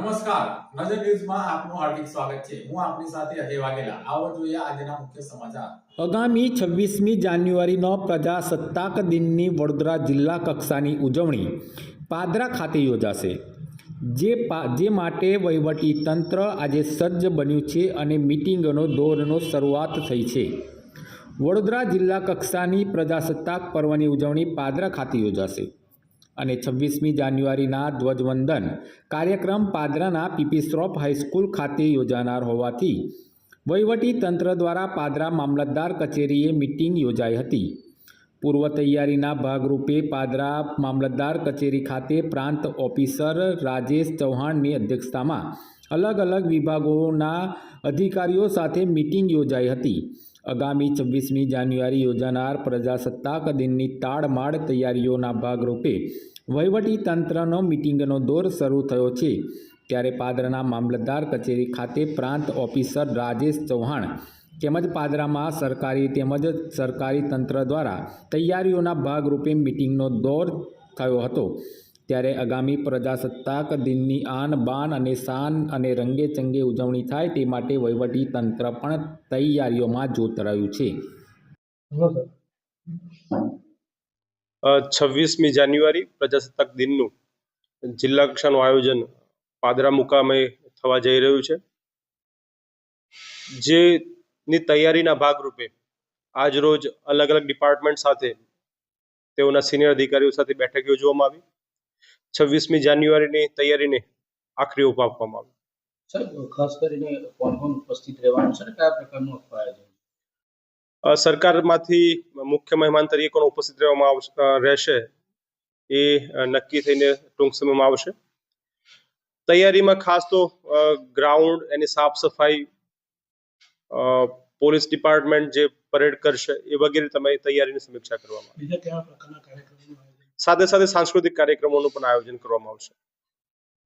નમસ્કાર. નજર ન્યૂઝમાં આપનું હાર્દિક સ્વાગત છે. હું આપની સાથે અજય વાઘેલા. આવો જોઈએ આજના મુખ્ય સમાચાર. આગામી છવ્વીસમી જાન્યુઆરીનો પ્રજાસત્તાક દિનની વડોદરા જિલ્લા કક્ષાની ઉજવણી પાદરા ખાતે યોજાશે. જે પા, જે માટે વહીવટી તંત્ર આજે સજ્જ બન્યું છે અને મિટિંગનો દોરનો શરૂઆત થઈ છે. વડોદરા જિલ્લા કક્ષાની પ્રજાસત્તાક પર્વની ઉજવણી પાદરા ખાતે યોજાશે. અને છવ્વીસમી જાન્યુઆરીના ધ્વજવંદન. કાર્યક્રમ પાદરાના પીપી શ્રોફ હાઈસ્કૂલ ખાતે યોજાનાર હોવાથી વહીવટી તંત્ર દ્વારા પાદરા મામલતદાર કચેરીએ મિટિંગ યોજાઈ હતી. પૂર્વ તૈયારીના ભાગરૂપે પાદરા મામલતદાર કચેરી ખાતે પ્રાંત ઓફિસર રાજેશ ચૌહાણની અધ્યક્ષતામાં અલગ અલગ વિભાગોના અધિકારીઓ સાથે મિટિંગ યોજાઈ હતી. આગામી છવ્વીસમી જાન્યુઆરી યોજાનાર પ્રજાસત્તાક દિનની તાળમાળ તૈયારીઓના ભાગરૂપે તંત્રનો મિટિંગનો દોર શરૂ થયો છે. ત્યારે પાદરાના મામલતદાર કચેરી ખાતે પ્રાંત ઓફિસર રાજેશ ચૌહાણ તેમજ પાદરામાં સરકારી તેમજ સરકારી તંત્ર દ્વારા તૈયારીઓના ભાગરૂપે મિટિંગનો દોર થયો હતો. ત્યારે આગામી પ્રજાસત્તાક દિનની આન બાન અને શાન અને રંગે ચંગે ઉજવણી થાય તે માટે વહીવટી તંત્ર પણ તૈયારીઓમાં જોતરાયું છે. છવ્વીસમી જાન્યુઆરી પ્રજાસત્તાક દિનનું જિલ્લા કક્ષાનું આયોજન પાદરા મુકામે થવા જઈ રહ્યું છે. જેની તૈયારીના ભાગરૂપે આજ રોજ અલગ અલગ ડિપાર્ટમેન્ટ સાથે તેઓના સિનિયર અધિકારીઓ સાથે બેઠક યોજવામાં આવી. છવ્વીસમી જાન્યુઆરીની તૈયારીને આખરી ઓપ આપવામાં આવી. ખાસ કરીને કોણ કોણ ઉપસ્થિત રહેવાનું છે કયા પ્રકારનું આયોજન સરકારમાંથી મુખ્ય મહેમાન તરીકે કોણ ઉપસ્થિત રહેવામાં રહેશે એ નક્કી થઈને ટૂંક સમયમાં આવશે. તૈયારીમાં ખાસ તો ગ્રાઉન્ડ એની સાફ સફાઈ પોલીસ ડિપાર્ટમેન્ટ જે પરેડ કરશે એ વગેરે તમે તૈયારીની સમીક્ષા કરવામાં. બીજા કેવા પ્રકારના કાર્યક્રમનું આયોજન સાથે સાથે સાંસ્કૃતિક કાર્યક્રમોનું પણ આયોજન કરવામાં આવશે.